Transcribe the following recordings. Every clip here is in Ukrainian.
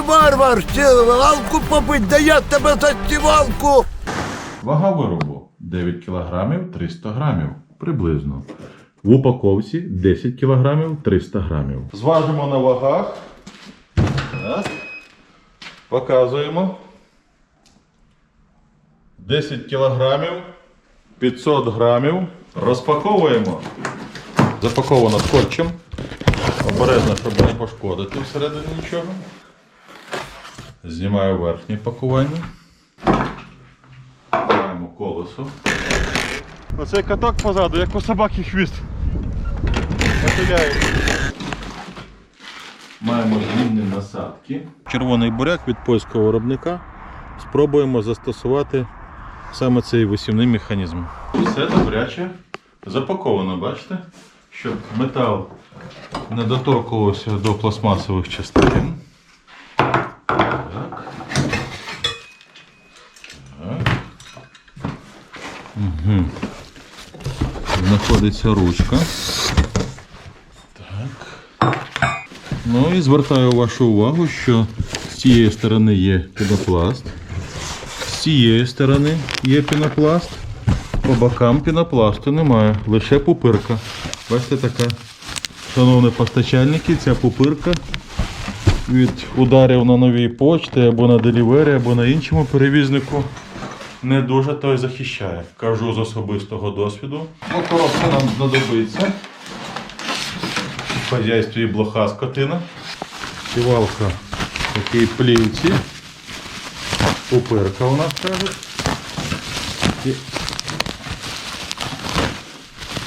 Ах ти варвар, сівалку побить, да я тебе за сівалку. Вага виробу 9 кг 300 грамів приблизно. В упаковці 10 кг 300 грамів. Зважимо на вагах. Так. Показуємо. 10 кг 500 грамів. Розпаковуємо. Запаковано скотчем. Обережно, щоб не пошкодити всередині нічого. Знімаю верхнє пакування. Маємо колесо. Оцей каток позаду, як у собаки хвіст. Нахиляє. Маємо змінні насадки. Червоний буряк від польського виробника. Спробуємо застосувати саме цей висівний механізм. Все добряче запаковано, бачите? Щоб метал не доторкувався до пластмасових частин. Так. Знаходиться ручка. Так. Ну і звертаю вашу увагу, що з цієї сторони є пінопласт, з цієї сторони є пінопласт, по бокам пінопласту немає, лише пупирка. Бачите така. Шановні постачальники, ця пупирка від ударів на новій почті або на делівері, або на іншому перевізнику не дуже той захищає. Кажу з особистого досвіду. Ну, коробка нам знадобиться. В хазяйстві блоха скотина. Сівалка в такій плівці. Пупирка у нас кажуть. І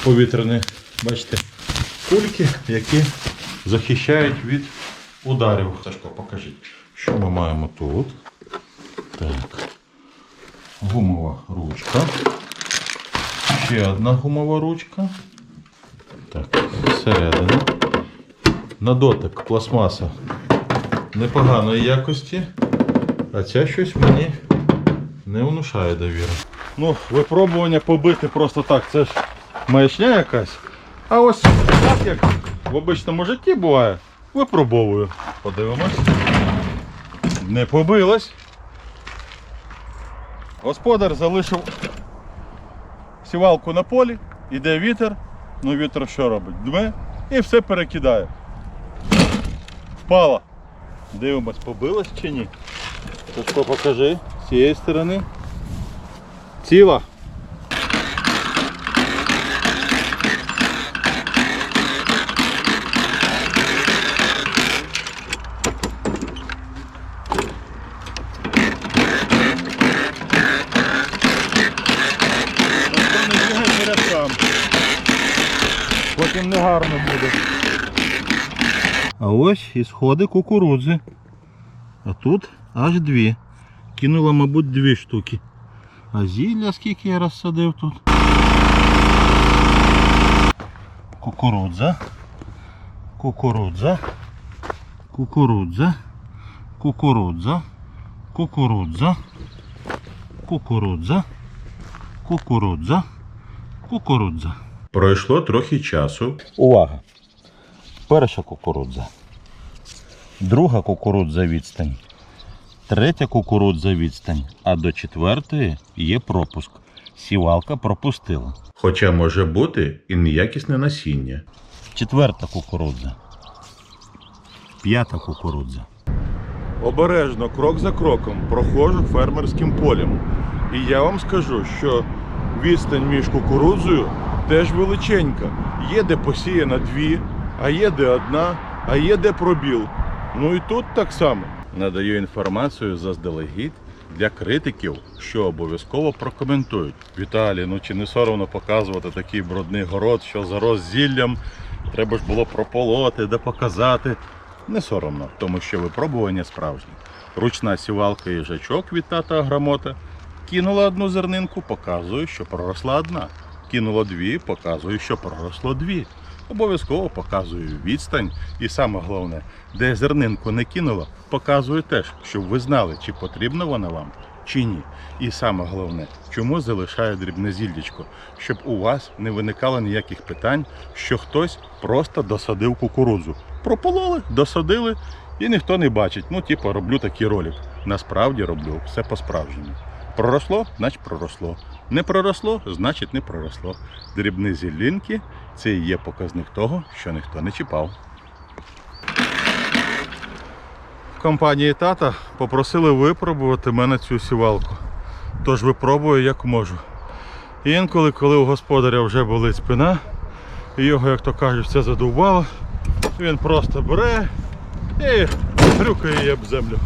повітряні, бачите, кульки, які захищають від ударів. Сашко, покажіть, що ми маємо тут. Так гумова ручка. Ще одна гумова ручка. Так, всередину. На дотик пластмаса непоганої якості. А ця щось мені не внушає довіри. Ну, випробування побити просто так, це ж маячня якась. А ось так як в обичному житті буває, випробовую. Подивимось. Не побилась. Господар залишив сівалку на полі, іде вітер, ну вітер що робить? Дме і все перекидає. Впала. Дивимось, побилась чи ні. Сашко, покажи з цієї сторони. Ціла. А ось і сходи кукурудзи. А тут аж дві. Кинула, мабуть, дві штуки. А зілля скільки я розсадив тут. Кукурудза. Кукурудза. Кукурудза. Кукурудза. Кукурудза. Кукурудза. Кукурудза. Кукурудза. Пройшло трохи часу. Увага! Перша кукурудза. Друга кукурудза відстань. Третя кукурудза відстань. А до четвертої є пропуск. Сівалка пропустила. Хоча може бути і неякісне насіння. Четверта кукурудза. П'ята кукурудза. Обережно, крок за кроком, проходжу фермерським полем. І я вам скажу, що відстань між кукурудзою теж величенька. Є де посіяна дві, а є де одна, а є де пробіл. Ну і тут так само. Надаю інформацію заздалегідь для критиків, що обов'язково прокоментують. Віталій, ну чи не соромно показувати такий брудний город, що зарос зіллям, треба ж було прополоти, де показати. Не соромно, тому що випробування справжні. Ручна сівалка їжачок від тата Аграмота. Кинула одну зернинку, показую, що проросла одна. Кинула дві, показую, що проросло дві. Обов'язково показую відстань. І саме головне, де зернинку не кинула, показую теж, щоб ви знали, чи потрібна вона вам, чи ні. І саме головне, чому залишаю дрібне зіллячко, щоб у вас не виникало ніяких питань, що хтось просто досадив кукурудзу. Пропололи, досадили І ніхто не бачить. Ну, типу, роблю такий ролик. Насправді роблю все по-справжньому. Проросло, значить проросло. Не проросло, значить не проросло. Дрібні зілінки це і є показник того, що ніхто не чіпав. В компанії тата попросили випробувати мене цю сівалку. Тож випробую як можу. Інколи, коли у господаря вже болить спина, і його, як то кажуть, все задовбало, він просто бере і грюкає її об землю.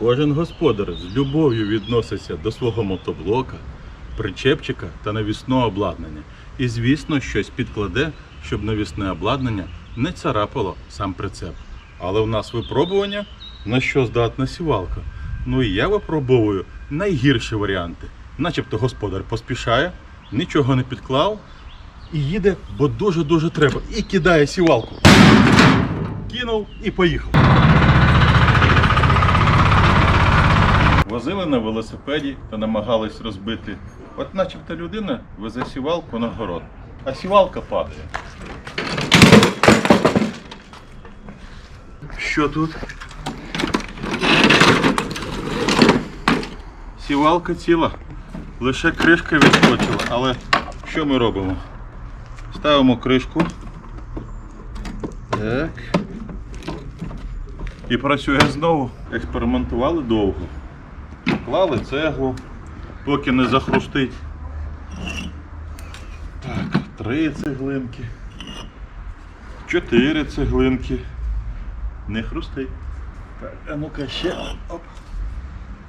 Кожен господар з любов'ю відноситься до свого мотоблока, причепчика та навісного обладнання. І, звісно, щось підкладе, щоб навісне обладнання не царапало сам прицеп. Але в нас випробування, на що здатна сівалка. Ну і я випробовую найгірші варіанти. Начебто господар поспішає, нічого не підклав і їде, бо дуже-дуже треба. І кидає сівалку. Кинув і поїхав. Возили на велосипеді та намагались розбити. От начебто людина везе сівалку на город, а сівалка падає. Що тут? Сівалка ціла, лише кришка відскочила. Але що ми робимо? Ставимо кришку. Так. І працює знову. Експериментували довго. Клали цеглу, поки не захрустить. Так, три цеглинки. Чотири цеглинки. Не хрустить. Так, а ну-ка ще. Оп.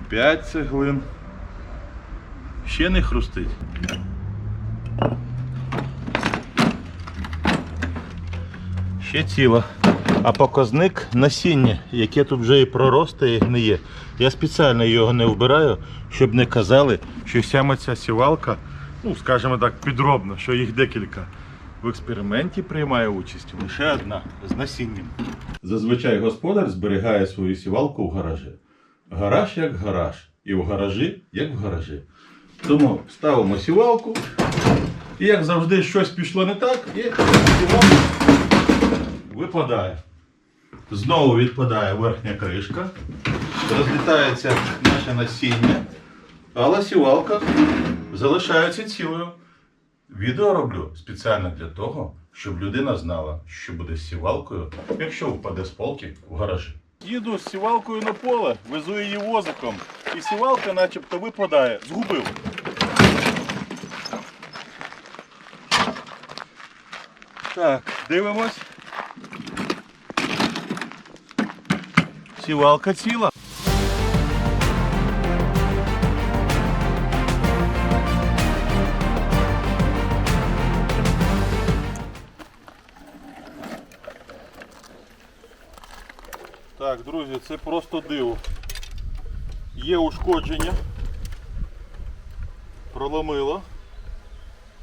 П'ять цеглин. Ще не хрустить. Ще ціла. А показник насіння, яке тут вже і проросте, і гниє. Я спеціально його не вбираю, щоб не казали, що саме ця сівалка, ну скажімо так, підробна, що їх декілька. В експерименті приймає участь лише одна з насінням. Зазвичай господар зберігає свою сівалку в гаражі. Гараж як гараж, і в гаражі як в гаражі. Тому ставимо сівалку, і як завжди щось пішло не так, і сівалка випадає. Знову відпадає верхня кришка, розлітається наше насіння, але сівалка залишається цілою. Відео роблю спеціально для того, щоб людина знала, що буде з сівалкою, якщо впаде з полки в гаражі. Їду з сівалкою на поле, везу її возиком, і сівалка начебто випадає. Згубив. Так, дивимось. Сівалка ціла. Так, друзі, це просто диво. Є ушкодження. Проломило.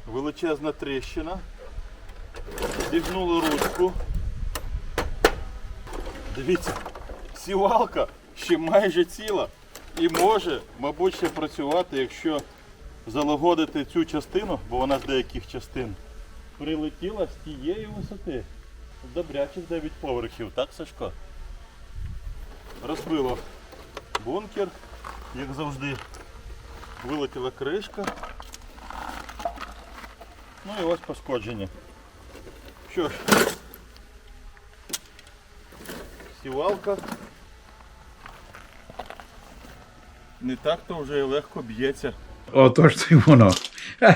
Величезна тріщина. Зігнуло ручку. Дивіться, Сівалка ще майже ціла і може, мабуть, ще працювати, якщо залагодити цю частину, бо вона з деяких частин прилетіла з тієї висоти. Добрячих 9 поверхів, так, Сашко? Розбило бункер, як завжди, вилетіла кришка. Ну і ось пошкодження. Що ж, сівалка не так то вже легко б'ється. Отож це воно.